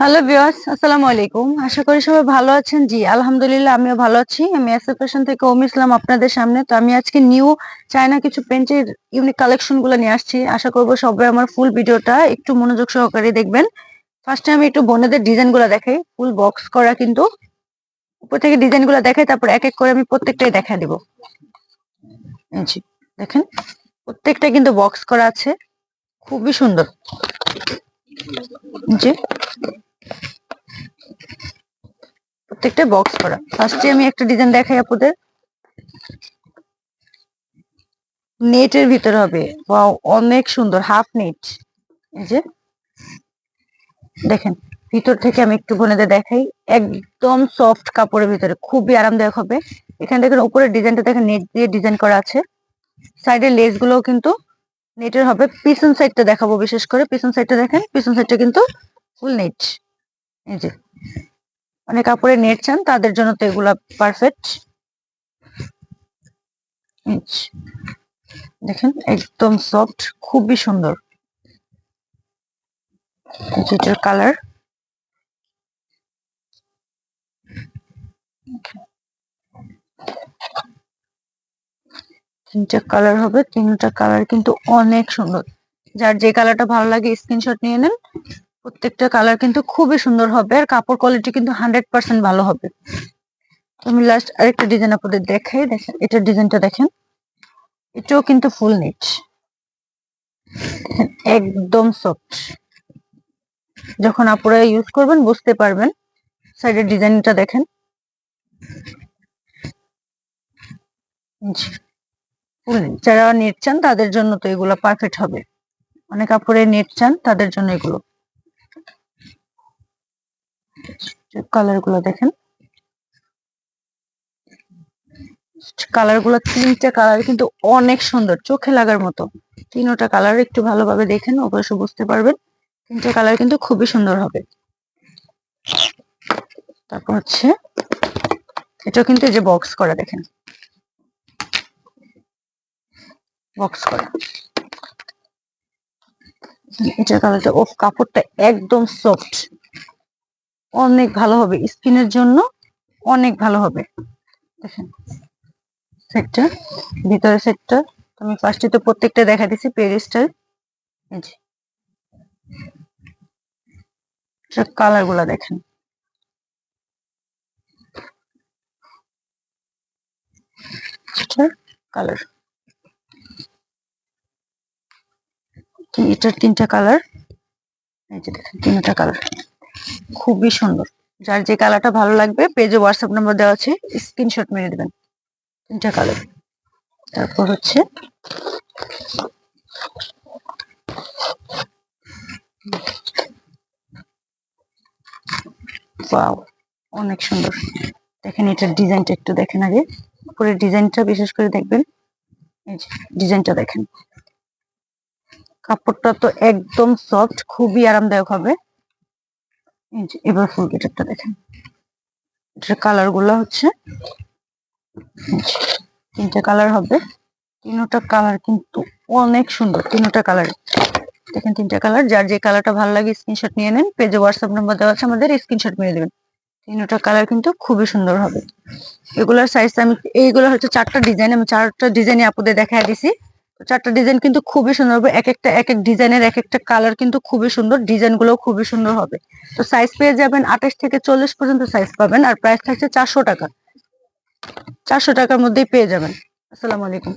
Hello বিয়াস আসসালামু আলাইকুম আশা করি সবাই ভালো আছেন। জি, আলহামদুলিল্লাহ, আমিও ভালো আছি। আমি ফ্যাশন থেকে ওম ইসলাম আপনাদের সামনে। তো আমি আজকে নিউ চায়না কিছু পেন্টের ইউনিক কালেকশনগুলো নিয়ে আসছি। আশা করব সবাই আমার ফুল ভিডিওটা একটু মনোযোগ সহকারে দেখবেন। ফার্স্টে আমি একটু বোনেদের ডিজাইনগুলো দেখাই। ফুল বক্স করা কিন্তু। উপর থেকে ডিজাইনগুলো দেখাই, তারপর এক এক করে আমি প্রত্যেকটাই দেখা দিব। জি দেখেন প্রত্যেকটা কিন্তু বক্স করা আছে। খুবই সুন্দর। জি। প্রত্যেকটা বক্স করা। ফার্স্টে আমি একটা ডিজাইন দেখাই আপনাদের। নেটের ভিতরে হবে। অনেক সুন্দর। হাফ নেট এই যে। দেখেন, ভিতর থেকে আমি একটু বোনেদের দেখাই। একদম সফট কাপড়ের ভিতরে। খুবই আরামদায়ক হবে। এখানে দেখেন উপরের ডিজাইনটা দেখেন নেট দিয়ে ডিজাইন করা আছে। সাইডের লেস গুলোও কিন্তু নেটের হবে পিছন সাইডটা দেখাবো বিশেষ করে। পিছন সাইডটা দেখেন, পিছন সাইডটা কিন্তু ফুল নেট এই যে, অনেক কাপড়ে নেট চান, তাদের জন্য তো এগুলা পারফেক্ট দেখেন একদম সফট খুবই সুন্দর। কালার তিনটা কালার হবে, তিনটা কালার কিন্তু অনেক সুন্দর। যার যে কালারটা ভালো লাগে স্ক্রিনশট নিয়ে নেন। প্রত্যেকটা কালার কিন্তু খুবই সুন্দর হবে আর কাপড় কোয়ালিটি কিন্তু হান্ড্রেড পার্সেন্ট ভালো হবে। আমি লাস্ট আরেকটা ডিজাইন আপনাদের দেখাই, দেখেন, এটার ডিজাইনটা দেখেন। এটাও কিন্তু ফুল নিচ একদম সফট যখন আপনারা ইউজ করবেন, বুঝতে পারবেন। সাইডের ডিজাইনটা দেখেন। জি। যারা নেট চান তাদের জন্য তো এগুলো পারফেক্ট হবে। অনেক কাপড়ে নেট চান তাদের জন্য এগুলো। কালারগুলো দেখেন। কালারগুলো তিনটা কালার কিন্তু অনেক সুন্দর, চোখে লাগার মতো। তিনটা কালার একটু ভালোভাবে দেখেন অবশ্য বুঝতে পারবেন। তিনটা কালার কিন্তু খুবই সুন্দর হবে। তারপর হচ্ছে এটা কিন্তু যে বক্স করা দেখেন। বক্স করা। এটার কালারটা ওফ, কাপড়টা একদম সফট অনেক ভালো হবে। স্কিনের জন্য অনেক ভালো হবে। দেখেন সেটটা ভিতরে সেটটা আমি ফার্স্টে তো প্রত্যেকটা দেখা দিছি পেরিস্টার কালারগুলা দেখেন। কালার এটার তিনটা কালার এই যে দেখেন, তিনটা কালার খুবই সুন্দর। যার যে কালারটা ভালো লাগবে পেজে হোয়াটসঅ্যাপ নাম্বার দেওয়া আছে স্ক্রিনশট মেরে দেবেন। তিনটা কালার তারপর হচ্ছে ওয়াও অনেক সুন্দর। দেখেন, এটার ডিজাইনটা একটু দেখেন আগে। উপরের ডিজাইনটা বিশেষ করে দেখবেন। এই যে ডিজাইনটা দেখেন। কাপড়টা তো একদম সফট খুবই আরামদায়ক হবে। এবার ফুল গেটারটা দেখেন। এটার কালারগুলো হচ্ছে তিনটা কালার হবে। তিনটা কালার কিন্তু অনেক সুন্দর, তিনটা কালার দেখেন তিনটা কালার যার যে কালারটা ভালো লাগে স্ক্রিনশট নিয়ে নেন। পেজে হোয়াটসঅ্যাপ নাম্বার দেওয়া আছে আমাদের স্ক্রিনশট মেরে দেবেন। তিনটা কালার কিন্তু খুবই সুন্দর হবে। এগুলোর সাইজ আমি, এইগুলো হচ্ছে চারটা ডিজাইন আমি চারটা ডিজাইনে আপনাদের দেখা দিছি। চারটা ডিজাইন কিন্তু খুবই সুন্দর হবে। এক একটা এক এক ডিজাইনের এক একটা কালার কিন্তু খুবই সুন্দর ডিজাইনগুলো খুবই সুন্দর হবে। তো সাইজ পেয়ে যাবেন আঠাশ থেকে চল্লিশ পর্যন্ত সাইজ পাবেন আর প্রাইস থাকছে চারশো টাকা। চারশো টাকার মধ্যেই পেয়ে যাবেন। আসসালামু আলাইকুম।